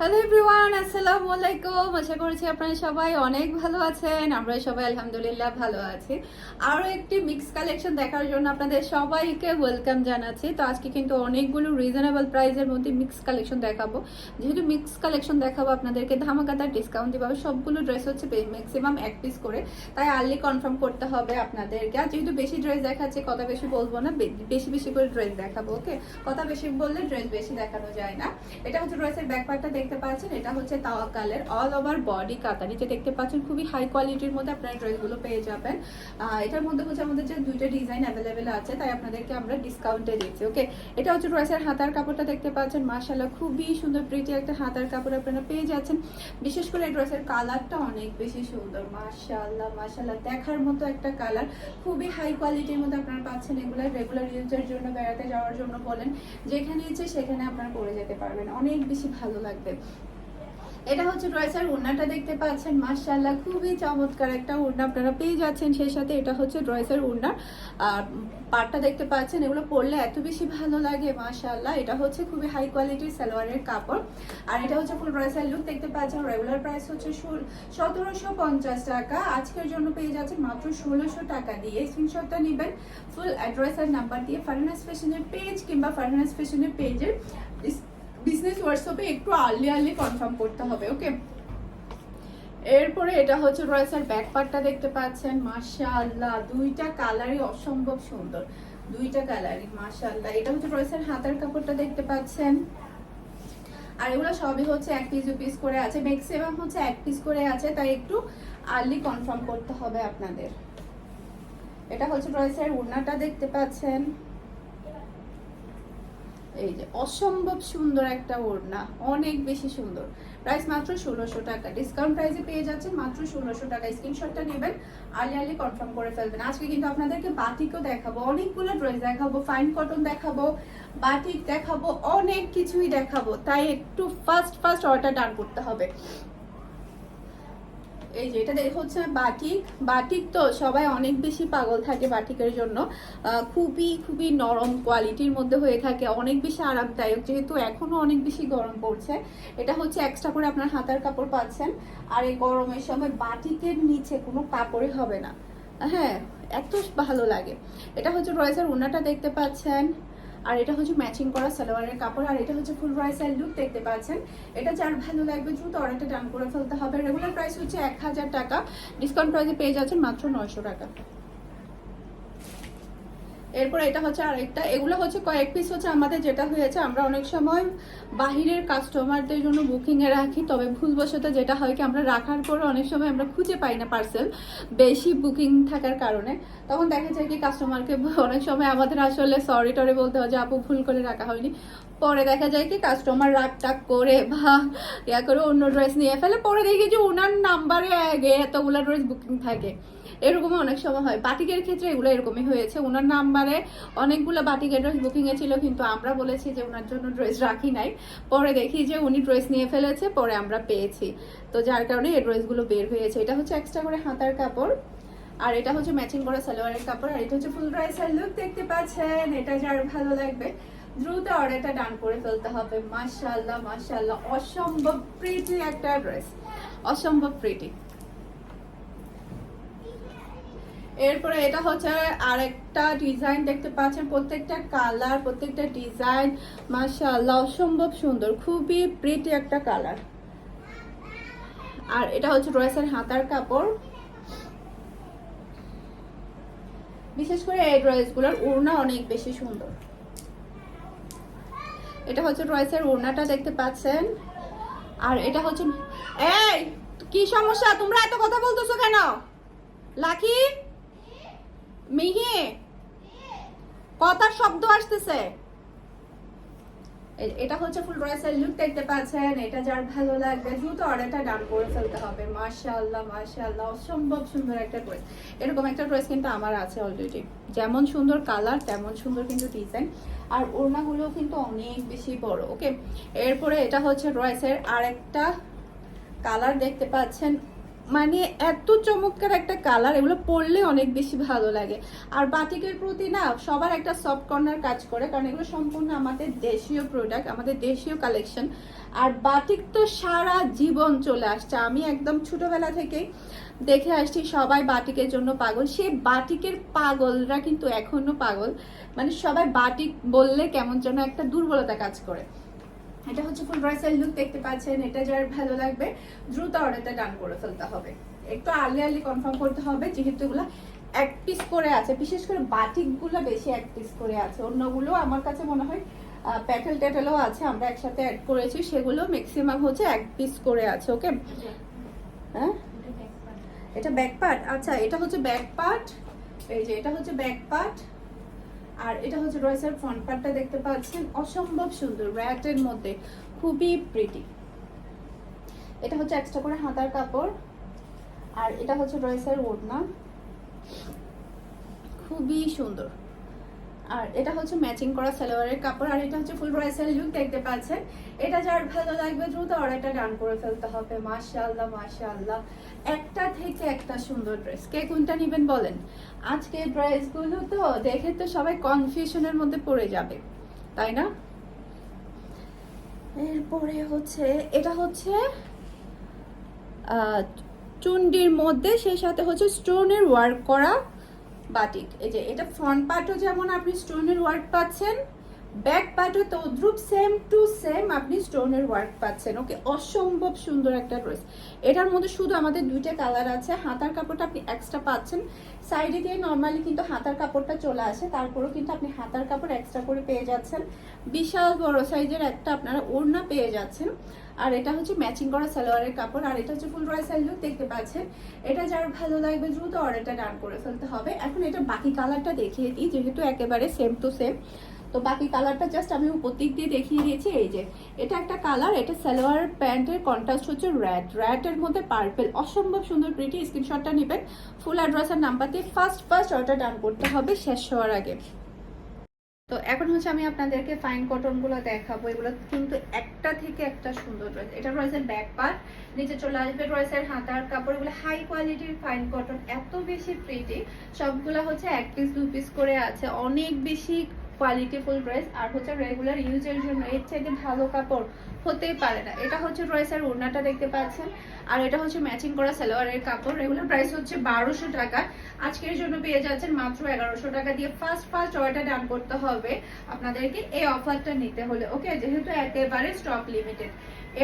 Hello everyone আসসালামু আলাইকুম আশা করছি আপনারা সবাই অনেক ভালো আছেন। আমরা সবাই আলহামদুলিল্লাহ ভালো আছি। আরও একটি মিক্স কালেকশন দেখার জন্য আপনাদের সবাইকে ওয়েলকাম জানাচ্ছি। তো আজকে কিন্তু অনেকগুলো রিজনেবল প্রাইসের মধ্যে মিক্স কালেকশন দেখাবো। যেহেতু মিক্স কালেকশন দেখাবো, আপনাদেরকে ধামাকাদার ডিসকাউন্ট দিবে সবগুলো ড্রেস হচ্ছে ম্যাক্সিমাম এক পিস করে। তাই আর্লি কনফার্ম করতে হবে আপনাদেরকে। আর যেহেতু বেশি ড্রেস দেখাচ্ছে, কথা বেশি বলব না। বেশি বেশি করে ড্রেস দেখাবো ওকে কথা বেশি বললে ড্রেস বেশি দেখানো যায় না। এটা হচ্ছে ড্রেসের ব্যাক পার্টটা দেখতে পাচ্ছেন, এটা হচ্ছে তাওয়া কালার অল ওভার বডি কাতা। নিচে দেখতে পাচ্ছেন খুবই হাই কোয়ালিটির মধ্যে আপনারা ড্রেসগুলো পেয়ে যাবেন। এটার মধ্যে হচ্ছে আমাদের যে দুইটা ডিজাইন অ্যাভেলেবেল আছে, তাই আপনাদেরকে আমরা ডিসকাউন্টে দিচ্ছি ওকে এটা হচ্ছে ড্রেসের হাতার কাপড়টা দেখতে পাচ্ছেন, মাশাআল্লাহ, খুবই সুন্দর প্রিটি একটা হাতার কাপড় আপনারা পেয়ে যাচ্ছেন। বিশেষ করে এই ড্রেসের কালারটা অনেক বেশি সুন্দর, মাশাআল্লাহ মাশাআল্লাহ, দেখার মতো একটা কালার। খুবই হাই কোয়ালিটির মধ্যে আপনারা পাচ্ছেন এগুলো রেগুলার ইউজের জন্য, বেড়াতে যাওয়ার জন্য বলেন, যেখানে ইচ্ছে সেখানে আপনারা পরে যেতে পারবেন। অনেক বেশি ভালো লাগবে। এটা হচ্ছে ড্রেসের ওড়নাটা দেখতে পাচ্ছেন, মাশাআল্লাহ, খুবই চমৎকার একটা ওড়না আপনারা পেয়ে যাচ্ছেন। সেই সাথে এটা হচ্ছে ড্রেসের ওড়নার। আর পাটটা দেখতে পাচ্ছেন, এগুলো পরলে এত বেশি ভালো লাগে, মাশাআল্লাহ। এটা হচ্ছে খুবই হাই কোয়ালিটির সালোয়ারের কাপড়। আর এটা হচ্ছে ফুল ড্রেসের লুক দেখতে পাচ্ছেন রেগুলার প্রাইস হচ্ছে সতেরোশো পঞ্চাশ টাকা। আজকের জন্য পেয়ে যাচ্ছেন মাত্র ষোলোশো টাকা দিয়ে। স্ক্রিনশটটা নেবেন ফুল অ্যাড্রেস আর নাম্বার দিয়ে ফারহানাস ফ্যাশনের পেজ কিংবা ফারহানাস ফ্যাশনের পেজের বিজনেস হোয়াটসঅ্যাপে একটু আর্লি আর্লি কনফার্ম করতে হবে ওকে এরপরে এটা হচ্ছে ড্রেসের ব্যাক পার্টটা দেখতে পাচ্ছেন। মাশাআল্লাহ, দুইটা কালারই অসম্ভব সুন্দর। দুইটা কালারই মাশাআল্লাহ। এটা হচ্ছে ড্রেসের হাতার কাপড়টা দেখতে পাচ্ছেন। আর এগুলো সবই হচ্ছে এক পিস দু পিস করে আছে। ম্যাক্সিমাম হচ্ছে এক পিস করে আছে, তাই একটু আর্লি কনফার্ম করতে হবে আপনাদের। এটা হচ্ছে ড্রেসের ওড়নাটা দেখতে পাচ্ছেন। এই যে, অসম্ভব সুন্দর একটা ওড়না, অনেক বেশি সুন্দর। প্রাইস মাত্র ষোলোশো টাকা। ডিসকাউন্ট প্রাইসে পেয়ে যাচ্ছে মাত্র ষোলোশো টাকা। স্ক্রিনশটটা নেবেন আর্লি আর্লি কনফার্ম করে ফেলবেন। আজকে কিন্তু আপনাদেরকে বাটিকও দেখাবো, অনেকগুলো ড্রেস দেখাবো ফাইন কটন দেখাবো বাটিক দেখাবো, অনেক কিছুই দেখাবো। তাই একটু ফার্স্ট ফার্স্ট অর্ডার ডান করতে হবে। এই যে, এটা হচ্ছে বাটিক। বাটিক তো সবাই অনেক বেশি পাগল থাকে বাটিকের জন্য। খুবই খুবই নরম কোয়ালিটির মধ্যে হয়ে থাকে। অনেক বেশি আরামদায়ক, যেহেতু এখনও অনেক বেশি গরম পড়ছে। এটা হচ্ছে এক্সট্রা করে আপনার হাতার কাপড় পাচ্ছেন। আর এই গরমের সময় বাটিকের নিচে কোনো কাপড়ই হবে না। হ্যাঁ এত ভালো লাগে। এটা হচ্ছে রয়েসের ওনাটা দেখতে পাচ্ছেন। আর এটা হচ্ছে ম্যাচিং করা সালোয়ারের কাপড়, আর এটা হচ্ছে ফুল রাইস আর লুক দেখতে পাচ্ছেন। এটা যার ভালো লাগবে দ্রুত অর্ডারটা ডান করে ফেলতে হবে। রেগুলার প্রাইস হচ্ছে এক হাজার টাকা। ডিসকাউন্ট প্রাইসে পেয়ে যাচ্ছেন মাত্র নয়শো টাকা। এরপর এটা হচ্ছে আরেকটা। এগুলো হচ্ছে কয়েক পিস হচ্ছে আমাদের যেটা হয়েছে, আমরা অনেক সময় বাহিরের কাস্টমারদের জন্য বুকিং এ রাখি, তবে ভুলবশত যেটা হয় কি, আমরা রাখার পরে অনেক সময় আমরা খুঁজে পাই না পার্সেল বেশি বুকিং থাকার কারণে। তখন দেখা যায় কি কাস্টমারকে অনেক সময় আমাদের আসলে সরি টরি বলতে হয় যে, আপু, ভুল করে রাখা হয়নি। পরে দেখা যায় কি কাস্টমার রাগ টাগ করে বা ইয়া করে অন্য ড্রেস নিয়ে ফেলে। পরে দেখি যে ওনার নাম্বারে আগে এতগুলো ড্রেস বুকিং থাকে। এরকম অনেক সময় হয়। বাটিকের ক্ষেত্রে এগুলো এরকমই হয়েছে। ওনার নাম্বারে অনেকগুলো বাটিকের ড্রেস বুকিং এ ছিল, কিন্তু আমরা বলেছি যে ওনার জন্য ড্রেস রাখি নাই। পরে দেখি যে উনি ড্রেস নিয়ে ফেলেছে, পরে আমরা পেয়েছি। তো যার কারণে এই ড্রেসগুলো বের হয়েছে। এটা হচ্ছে এক্সট্রা করে হাতার কাপড়, আর এটা হচ্ছে ম্যাচিং করা সালোয়ারের কাপড়, আর এটা হচ্ছে ফুল ড্রেসের লুক দেখতে পাচ্ছেন। এটা যার ভালো লাগবে। দ্রুত অর্ডারটা ডান করে ফেলতে হবে। মাশাআল্লাহ মাশাআল্লাহ। অসম্ভব প্রিটি একটা ড্রেস অসম্ভব প্রিটি এরপরে এটা হচ্ছে আরেকটা ডিজাইন দেখতে পাচ্ছেন। প্রত্যেকটা কালার প্রত্যেকটা ডিজাইন মাশাআল্লাহ, অসম্ভব সুন্দর, খুবই প্রিটি একটা কালার আর এটা হচ্ছে ড্রেসের হাতার কাপড়। বিশেষ করে এই ড্রেসগুলোর ওড়না অনেক বেশি সুন্দর। এটা হচ্ছে ড্রেসের ওড়নাটা দেখতে পাচ্ছেন। আর এটা হচ্ছে এই, কি সমস্যা? তোমরা এত কথা বলতেছো কেন? লাকি? মিহি, কথার শব্দ আসতেছে। এটা হচ্ছে ফুল ড্রেসের লুক দেখতে পাচ্ছেন, এটা যার ভালো লাগবে, দ্রুত অর্ডারটা ডান করে ফেলতে হবে। মাশাআল্লাহ মাশাআল্লাহ, অসম্ভব সুন্দর একটা ড্রেস এরকম একটা ড্রেস কিন্তু আমার আছে অলরেডি যেমন সুন্দর কালার তেমন সুন্দর কিন্তু ডিজাইন আর ওড়নাগুলো কিন্তু অনেক বেশি বড় ওকে এরপরে এটা হচ্ছে ড্রেসের আরেকটা কালার দেখতে পাচ্ছেন মানে এত চমৎকার একটা কালার এগুলো পরলে অনেক বেশি ভালো লাগে। আর বাটিকের প্রতি না, সবার একটা সফট কর্নার কাজ করে, কারণ এগুলো সম্পূর্ণ আমাদের দেশীয় প্রোডাক্ট আমাদের দেশীয় কালেকশন আর বাটিক তো সারা জীবন চলে আসছে। আমি একদম ছোটবেলা থেকেই দেখে আসছি, সবাই বাটিকের জন্য পাগল। সে বাটিকের পাগলরা কিন্তু এখনও পাগল। মানে সবাই বাটিক বললে কেমন যেন একটা দুর্বলতা কাজ করে। এটা হচ্ছে ফুল ব্রাইসাল লুক দেখতে পাচ্ছেন, এটা যার ভালো লাগবে, দ্রুত অর্ডারটা ডান করে ফেলতে হবে। একটু আর্লি আর্লি কনফার্ম করতে হবে, যেহেতু এগুলো এক পিস করে আছে, বিশেষ করে বাটিকগুলো বেশি এক পিস করে আছে। অন্যগুলো আমার কাছে মনে হয় প্যাটেল ট্যাটেলও আছে, আমরা একসাথে অ্যাড করেছি, সেগুলো ম্যাক্সিমাম হচ্ছে এক পিস করে আছে ওকে হ্যাঁ? এটা ব্যাক পার্ট আচ্ছা এটা হচ্ছে ব্যাক পার্ট এই যে, এটা হচ্ছে ব্যাক পার্ট আর এটা হচ্ছে রয়েসের ফ্রন্ট পার্টটা দেখতে পাচ্ছেন। অসম্ভব সুন্দর র্যাটের মধ্যে। খুবই প্রিটি এটা হচ্ছে এক্সট্রা করে হাতার কাপড়। আর এটা হচ্ছে রয়েসের ওড়না। খুবই সুন্দর। আর এটা হচ্ছে ম্যাচিং করা সালোয়ারের কাপড়, আর এটা হচ্ছে ফুল রয়েসের লুক দেখতে পাচ্ছেন। এটা যার ভালো লাগবে দ্রুত অর্ডারটা ডান করে ফেলতে হবে। মাশাআল্লাহ মাশাআল্লাহ। একটা থেকে একটা সুন্দর ড্রেস কে কোনটা নেবেন বলেন? আজকে ড্রেসগুলো তো দেখে তো সবাই কনফিউশনের মধ্যে পড়ে যাবে, তাই না? এরপরে হচ্ছে, এটা হচ্ছে চুন্ডির মধ্যে, সেই সাথে হচ্ছে স্টোনের ওয়ার্ক করা বাটিক। এই যে, এটা ফ্রন্ট পার্টও যেমন আপনি স্টোনের ওয়ার্ক পাচ্ছেন ব্যাক পার্টও তদ্রুপ সেম টু সেম আপনি স্টোনের ওয়ার্ক পাচ্ছেন। ওকে, অসম্ভব সুন্দর একটা ড্রেস এটার মধ্যে শুধু আমাদের দুইটা কালার আছে। হাতার কাপড়টা আপনি এক্সট্রা পাচ্ছেন। সাইডে দিয়ে নর্মালি কিন্তু হাতার কাপড়টা চলে আসে। তারপরেও কিন্তু আপনি হাতার কাপড় এক্সট্রা করে পেয়ে যাচ্ছেন। বিশাল বড় সাইজের একটা আপনারা ওড়না পেয়ে যাচ্ছেন। আর এটা হচ্ছে ম্যাচিং করা সালোয়ারের কাপড়, আর এটা হচ্ছে ফুল রয়েসাল লুক দেখতে পাচ্ছেন? এটা যার ভালো লাগবে দ্রুত অর্ডারটা ডান করে ফেলতে হবে। এখন এটা বাকি কালারটা দেখিয়ে দিই, যেহেতু একেবারে সেম টু সেম তো বাকি কালারটা জাস্ট আমি উপর দিক দিয়ে দেখিয়ে দিয়েছি, এই যে। এটা একটা কালার এটা সালোয়ার প্যান্টের কন্ট্রাস্ট হচ্ছে র্যাড র্যাডের মধ্যে পার্পেল অসম্ভব সুন্দর প্রিটি স্ক্রিনশটটা নেবেন। ফুল অ্যাড্রেস আর নাম্বার দিয়ে ফার্স্ট ফার্স্ট অর্ডার ডান করতে হবে, শেষ হওয়ার আগে। তো এখন হচ্ছে আমি আপনাদেরকে ফাইন কটন কটনগুলো দেখাবো, এগুলো কিন্তু একটা থেকে একটা সুন্দর রয়েছে এটা রয়েছে ব্যাক পার্ট নিচে চলে আসবে রয়েছে হাতার কাপড়, এগুলো হাই কোয়ালিটির ফাইন কটন এত বেশি প্রিটি সবগুলো হচ্ছে এক পিস দু পিস করে আছে। অনেক বেশি কোয়ালিটিফুল ড্রেস আর হচ্ছে রেগুলার ইউজের জন্য এর থেকে ভালো কাপড় হতেই পারে না। এটা হচ্ছে রয়েসের ওড়নাটা দেখতে পাচ্ছেন। আর এটা হচ্ছে ম্যাচিং করা সালোয়ারের কাপড়। রেগুলার প্রাইস হচ্ছে বারোশো টাকা। আজকের জন্য পেয়ে যাচ্ছেন মাত্র এগারোশো টাকা দিয়ে ফার্স্ট ফার্স্ট অর্ডার ডান করতে হবে আপনাদেরকে। এই অফারটা নিতে হলে ওকে যেহেতু একেবারে স্টক লিমিটেড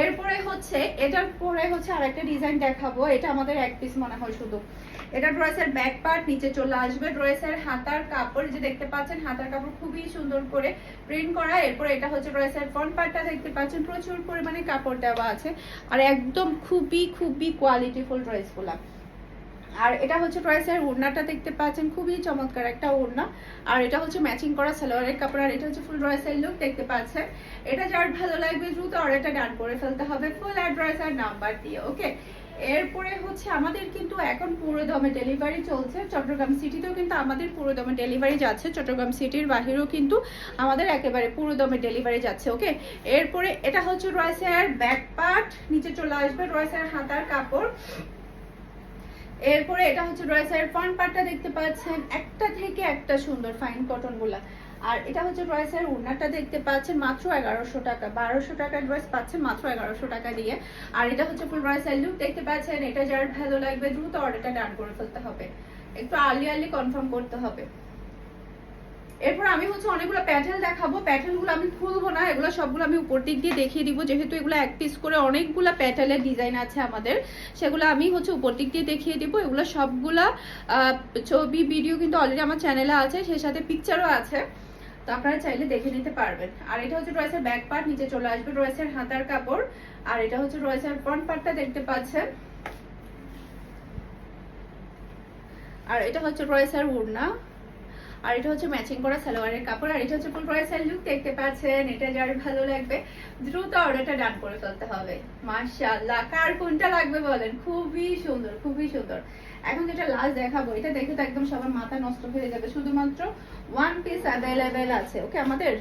এরপরে হচ্ছে, এটার পরে হচ্ছে আরেকটা ডিজাইন দেখাবো। এটা আমাদের এক পিস মনে হয় শুধু। এটা ড্রেসের ব্যাক পার্ট, নিচে চলে আসবে। ড্রেসের হাতার কাপড় যে দেখতে পাচ্ছেন, হাতার কাপড় খুবই সুন্দর করে প্রিন্ট করা। এরপর এটা হচ্ছে ড্রেসের ফ্রন্ট পার্টটা দেখতে পাচ্ছেন। প্রচুর পরিমাণে কাপড় দেওয়া আছে। আর একদম খুবই খুবই কোয়ালিটিফুল ড্রেসগুলা আর এটা হচ্ছে ড্রেসের ওড়নাটা দেখতে পাচ্ছেন। খুবই চমৎকার একটা ওড়না। আর এটা হচ্ছে ম্যাচিং করা সালোয়ারের কাপড়। আর এটা হচ্ছে ফুল ড্রেসের লুক দেখতে পাচ্ছেন। এটা যার ভালো লাগবে দ্রুত অর্ডারটা ডান করে ফেলতে হবে। ফুল অ্যাড্রেস আর নাম্বার দিয়ে ওকে এরপরে হচ্ছে আমাদের কিন্তু এখন পুরো দমে ডেলিভারি চলছে। চট্টগ্রাম সিটিতেও কিন্তু আমাদের পুরো দমে ডেলিভারি যাচ্ছে। চট্টগ্রাম সিটির বাহিরেও কিন্তু আমাদের একেবারে পুরো দমে ডেলিভারি যাচ্ছে ওকে এরপরে এটা হচ্ছে রয়েছে আর ব্যাক পার্ট নিচে চলে আসবে রয়েছে আর হাতার কাপড়। এরপরে এটা হচ্ছে রয়েসের ফ্রন্ট পার্টটা দেখতে পাচ্ছেন। একটা থেকে একটা সুন্দর ফাইন কটনগুলা আর এটা হচ্ছে রয়েসের উন্নাটা দেখতে পাচ্ছেন মাত্র এগারোশো টাকা। বারোশো টাকার ড্রেস পাচ্ছেন মাত্র এগারোশো টাকা দিয়ে। আর এটা হচ্ছে ফুল রয়েসের লুক দেখতে পাচ্ছেন, এটা যার ভালো লাগবে দ্রুত অর্ডারটা ডান করে ফেলতে হবে। একটু আর্লি আর্লি কনফার্ম করতে হবে। এরপর আমি হচ্ছে অনেকগুলো প্যাটেল দেখাবো। প্যাটেলগুলো আমি খুলবো না, এগুলো সবগুলো আমি উপর দিক দিয়ে দেখিয়ে দিব। যেহেতু এগুলো এক পিস করে অনেকগুলো প্যাটেলের ডিজাইন আছে আমাদের, সেগুলো আমি হচ্ছে উপর দিক দিয়ে দেখিয়ে দিব। এগুলো সবগুলা ছবি ভিডিও কিন্তু অলরেডি আমার চ্যানেলে আছে, সেই সাথে পিকচারও আছে। তো আপনারা চাইলে দেখে নিতে পারবেন। আর এটা হচ্ছে রয়েছে ব্যাক পার্ট, নিচে চলে আসবে রয়েছে হাতার কাপড়। আর এটা হচ্ছে রয়েছে ফ্রন্ট পার্টটা দেখতে পাচ্ছেন। আর এটা হচ্ছে রয়েছে উড়না। আর এটা হচ্ছে ম্যাচিং করা সালোয়ারের কাপড়। আর এটা হচ্ছে ফুল রয়েসের লুক দেখতে পাচ্ছেন। এটা যার ভালো লাগবে, দ্রুত অর্ডারটা ডান করে ফেলতে হবে। মাশাআল্লাহ, কার কোনটা লাগবে বলেন? খুবই সুন্দর খুবই সুন্দর। এখন যেটা লাস্ট দেখাবো, এটা দেখে তো একদম সবার মাথা নষ্ট হয়ে যাবে। শুধুমাত্র ওয়ান পিস অ্যাভেলেবেল আছে ওকে আমাদের?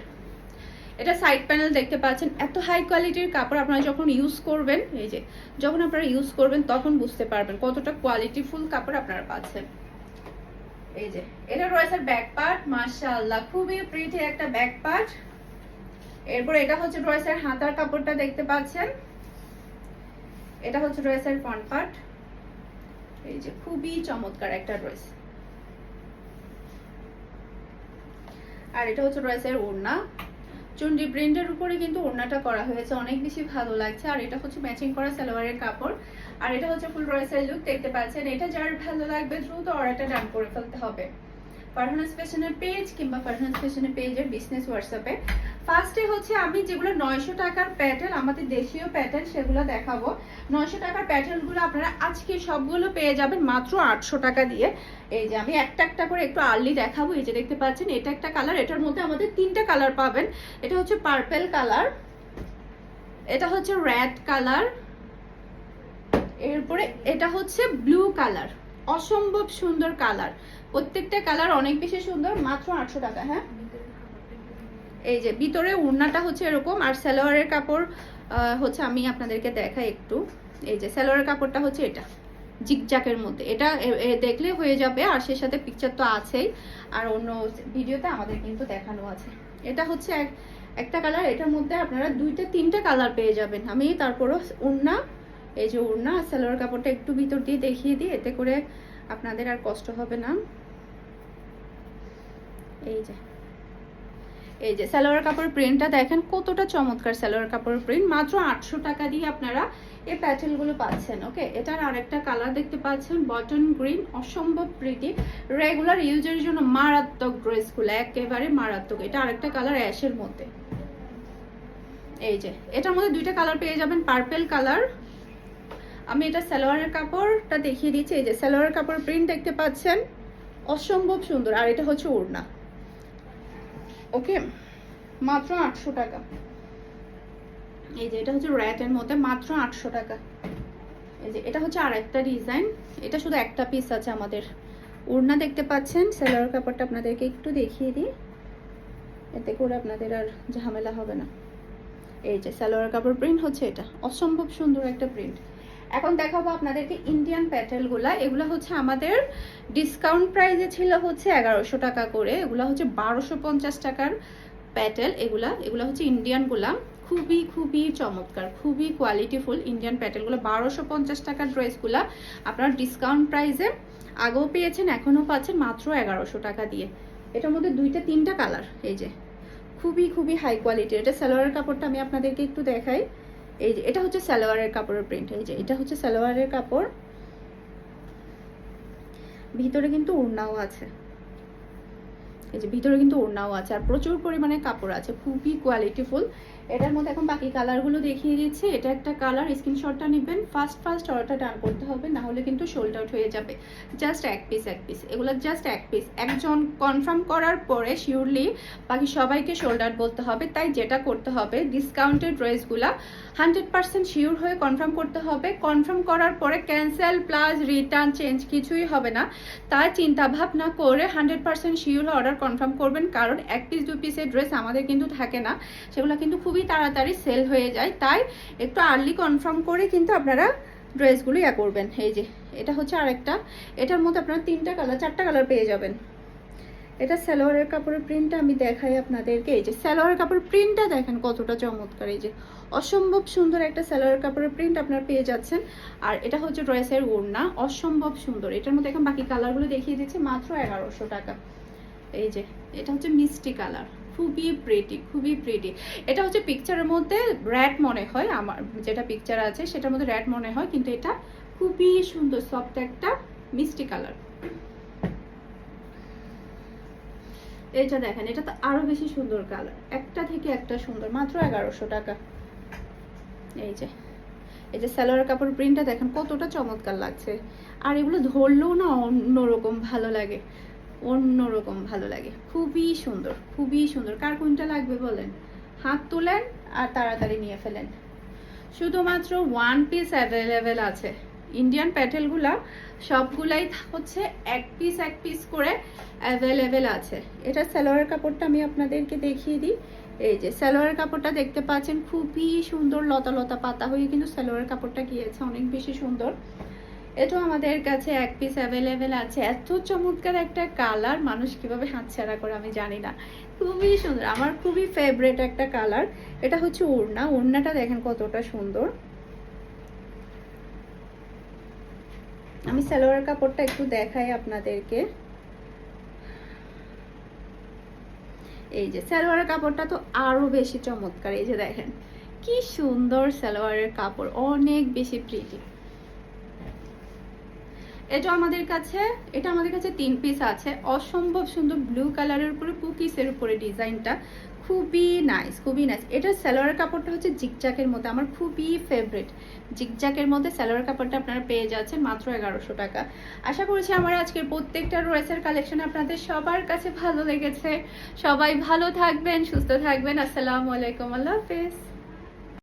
এটা সাইড প্যানেল দেখতে পাচ্ছেন, এত হাই কোয়ালিটির কাপড় আপনারা যখন ইউজ করবেন, এই যে, যখন আপনারা ইউজ করবেন, তখন বুঝতে পারবেন কতটা কোয়ালিটি ফুল কাপড় আপনারা পাচ্ছেন। এই যে, এটা রয়েছে ব্যাক পার্ট মাশাআল্লাহ, খুবই প্রিটি একটা ব্যাক পার্ট এরপর এটা হচ্ছে ড্রেসের হাতার কাপড়টা দেখতে পাচ্ছেন। এটা হচ্ছে ড্রেসের ফ্রন্ট পার্ট এই যে খুবই চমৎকার একটা ড্রেস। আর এটা হচ্ছে ড্রেসের ওড়না। চুন্ডি প্রিন্টের উপরে কিন্তু ওড়নাটা করা হয়েছে, অনেক বেশি ভালো লাগছে। আর এটা হচ্ছে ম্যাচিং করা সালোয়ারের কাপড়। আর এটা হচ্ছে ফুল ড্রেসের লুক দেখতে পাচ্ছেন। এটা যার ভালো লাগবে, দ্রুত অর্ডারটা ডান করে ফেলতে হবে। ফারহানাস ফ্যাশনের পেজ কিংবা ফারহানাস ফ্যাশনের পেজের বিজনেস হোয়াটসঅ্যাপে ফার্স্টে হচ্ছে আমি যেগুলো নয়শো টাকার প্যাটার্ন আমাদের দেশীয় প্যাটার্ন সেগুলো দেখাবো। নয়শো টাকার প্যাটার্নগুলো আপনারা আজকে সবগুলো পেয়ে যাবেন মাত্র আটশো টাকা দিয়ে। এই যে আমি একটা একটা করে একটু আর্লি দেখাবো, এই যে দেখতে পাচ্ছেন, এটা একটা কালার এটার মধ্যে আমাদের তিনটা কালার পাবেন। এটা হচ্ছে পার্পেল কালার এটা হচ্ছে রেড কালার এরপরে এটা হচ্ছে ব্লু কালার অসম্ভব সুন্দর কালার প্রত্যেকটা কালার অনেক বেশি সুন্দর, মাত্র আটশো টাকা হ্যাঁ? এই যে ভিতরে উড়নাটা হচ্ছে এরকম, আর সালোয়ারের কাপড় হচ্ছে আমি আপনাদেরকে দেখাই একটু। এই যে সালোয়ারের কাপড়টা হচ্ছে এটা জিগজাকের মধ্যে। এটা দেখলে হয়ে যাবে, আর সে সাথে পিকচার তো আছেই। আর অন্য ভিডিওতে আমাদের কিন্তু দেখানো আছে। এটা হচ্ছে এক- একটা কালার এটার মধ্যে আপনারা দুইটা, তিনটা কালার পেয়ে যাবেন। আমি তারপরও উড়না, এই যে উড়না আর সালোয়ার কাপড়টা একটু ভিতর দিয়ে দেখিয়ে দিই, এতে করে আপনাদের আর কষ্ট হবে না। এই যে। এই যে সালোয়ার কাপড় প্রিন্টটা দেখেন কতটা চমৎকার সালোয়ার কাপড় প্রিন্ট মাত্র আটশো টাকা দিয়ে আপনারা এই প্যাটেলগুলো পাচ্ছেন ওকে এটার আরেকটা কালার দেখতে পাচ্ছেন বটন গ্রিন অসম্ভব প্রীতি রেগুলার ইউজের জন্য মারাত্মক ড্রেসগুলো একেবারে মারাত্মক। এটা আরেকটা কালার অ্যাশের মধ্যে। এই যে, এটার মধ্যে দুইটা কালার পেয়ে যাবেন পার্পেল কালার আমি এটা সালোয়ারের কাপড়টা দেখিয়ে দিচ্ছি। এই যে সালোয়ারের কাপড় প্রিন্ট দেখতে পাচ্ছেন, অসম্ভব সুন্দর। আর এটা হচ্ছে ওড়না। ওকে, মাত্র আটশো টাকা। এই যে, এটা হচ্ছে র্যাটের মধ্যে মাত্র আটশো টাকা। এই যে, এটা হচ্ছে আর একটা ডিজাইন এটা শুধু একটা পিস আছে আমাদের। ওড়না দেখতে পাচ্ছেন? সেলার কাপড়টা আপনাদেরকে একটু দেখিয়ে দিই। এতে করে আপনাদের আর ঝামেলা হবে না। এই যে সালোয়ার কাপড় প্রিন্ট হচ্ছে এটা। অসম্ভব সুন্দর একটা প্রিন্ট এখন দেখাবো আপনাদেরকে ইন্ডিয়ান প্যাটেলগুলা এগুলো হচ্ছে আমাদের ডিসকাউন্ট প্রাইসে ছিল হচ্ছে এগারোশো টাকা করে। এগুলো হচ্ছে বারোশো পঞ্চাশ টাকার প্যাটেল এগুলা, এগুলো হচ্ছে ইন্ডিয়ানগুলা খুবই খুবই চমৎকার, খুবই কোয়ালিটিফুল ইন্ডিয়ান প্যাটেলগুলো বারোশো পঞ্চাশ টাকার ড্রেসগুলা আপনারা ডিসকাউন্ট প্রাইসে আগেও পেয়েছেন, এখনও পাচ্ছেন মাত্র এগারোশো টাকা দিয়ে। এটার মধ্যে দুইটা, তিনটা কালার এই যে। খুবই খুবই হাই কোয়ালিটির এটা সালোয়ারের কাপড়টা আমি আপনাদেরকে একটু দেখাই। এই যে, এটা হচ্ছে সালোয়ারের কাপড়ের প্রিন্ট এই যে, এটা হচ্ছে সালোয়ারের কাপড়। ভিতরে কিন্তু ওড়নাও আছে। এই যে, ভিতরে কিন্তু ওড়নাও আছে আর প্রচুর পরিমাণে কাপড় আছে, খুবই কোয়ালিটিফুল এটার মধ্যে এখন বাকি কালারগুলো দেখিয়ে দিচ্ছি। এটা একটা কালার, স্ক্রিনশটটা নেবেন। ফার্স্ট ফার্স্ট অর্ডারটা ডান করতে হবে না হলে কিন্তু সোল্ড আউট হয়ে যাবে। জাস্ট এক পিস এক পিস এগুলো জাস্ট এক পিস একজন কনফার্ম করার পরে শিওরলি বাকি সবাইকে সোল্ড আউট বলতে হবে। তাই যেটা করতে হবে ডিসকাউন্টেড ড্রেসগুলা হান্ড্রেড পার্সেন্ট শিওর হয়ে কনফার্ম করতে হবে। কনফার্ম করার পরে ক্যান্সেল প্লাস রিটার্ন চেঞ্জ কিছুই হবে না। তাই চিন্তা ভাবনা করে hundred percent sure order confirm করবেন। কারণ এক পিস দু পিসের ড্রেস আমাদের কিন্তু থাকে না। সেগুলো কিন্তু খুবই তাড়াতাড়ি সেল হয়ে যায়। তাই একটু আর্লি কনফার্ম করে কিন্তু আপনারা ড্রেসগুলো ইয়া করবেন। এই যে, এটা হচ্ছে আরেকটা। এটার মধ্যে আপনারা তিনটা কালার চারটা কালার পেয়ে যাবেন। এটা সালোয়ারের কাপড়ের প্রিন্টটা আমি দেখাই আপনাদেরকে। এই যে, সালোয়ারের কাপড়ের প্রিন্টটা দেখেন কতটা চমৎকার। এই যে, অসম্ভব সুন্দর একটা সালোয়ার কাপড়ের প্রিন্ট আপনারা পেয়ে যাচ্ছেন। আর এটা হচ্ছে ড্রেসের ওড়না। অসম্ভব সুন্দর। এটার মধ্যে এখন বাকি কালারগুলো দেখিয়ে দিচ্ছি, মাত্র এগারোশো টাকা। এই যে, এটা হচ্ছে মিষ্টি কালার খুবই প্রিটি খুবই প্রিটি এটা হচ্ছে পিকচারের মধ্যে র্যাড মনে হয়, আমার যেটা পিকচার আছে সেটার মধ্যে র্যাড মনে হয়, কিন্তু এটা খুবই সুন্দর সফট একটা মিষ্টি কালার এটা দেখেন, এটা তো আরও বেশি সুন্দর কালার একটা থেকে একটা সুন্দর, মাত্র এগারোশো টাকা। এই যে এই যে সালোয়ার কাপড় প্রিন্টটা দেখেন, কতটা চমৎকার লাগছে। আর এগুলো ধরলেও না অন্যরকম ভালো লাগে। অন্যরকম ভালো লাগে। খুবই সুন্দর খুবই সুন্দর। কার কোনটা লাগবে বলেন? হাত তোলেন আর তাড়াতাড়ি নিয়ে ফেলেন। শুধুমাত্র ওয়ান পিস অ্যাভেলেবেল আছে। ইন্ডিয়ান প্যাটেলগুলা সবগুলাই হচ্ছে এক পিস এক পিস করে অ্যাভেলেবেল আছে। এটা সালোয়ার কাপড়টা আমি আপনাদেরকে দেখিয়ে দিই। এই যে সালোয়ারের কাপড়টা দেখতে পাচ্ছেন, খুবই সুন্দর লতা লতা পাতা হয়ে কিন্তু সালোয়ারের কাপড়টা গিয়েছে, অনেক বেশি সুন্দর। এটাও আমাদের কাছে এক পিস অ্যাভেলেবেল আছে। এত চমৎকার একটা কালার মানুষ কীভাবে হাতছাড়া করে আমি জানি না। খুবই সুন্দর, আমার খুবই ফেভারেট একটা কালার এটা হচ্ছে ওড়না। ওড়নাটা দেখেন কতটা সুন্দর। আমি সালোয়ার কাপড়টা একটু দেখাই আপনাদেরকে। এই যে সালোয়ারের কাপড়টা তো আরও বেশি চমৎকার। এই যে দেখেন, কি সুন্দর সালোয়ারের কাপড়, অনেক বেশি প্রিটি এটা আমাদের কাছে, এটা আমাদের কাছে তিন পিস আছে। অসম্ভব সুন্দর ব্লু কালারের উপরে কুকিসের উপরে ডিজাইনটা। খুবই নাইস খুবই নাইস এটার সালোয়ারের কাপড়টা হচ্ছে জিকজাকের মধ্যে, আমার খুবই ফেভারিট জিকজাকের মধ্যে সালোয়ার কাপড়টা আপনারা পেয়ে যাচ্ছেন মাত্র এগারোশো টাকা। আশা করছি আমার আজকের প্রত্যেকটা ড্রেসের কালেকশন আপনাদের সবার কাছে ভালো লেগেছে। সবাই ভালো থাকবেন, সুস্থ থাকবেন। আসসালামু আলাইকুম, আল্লাহ হাফেজ।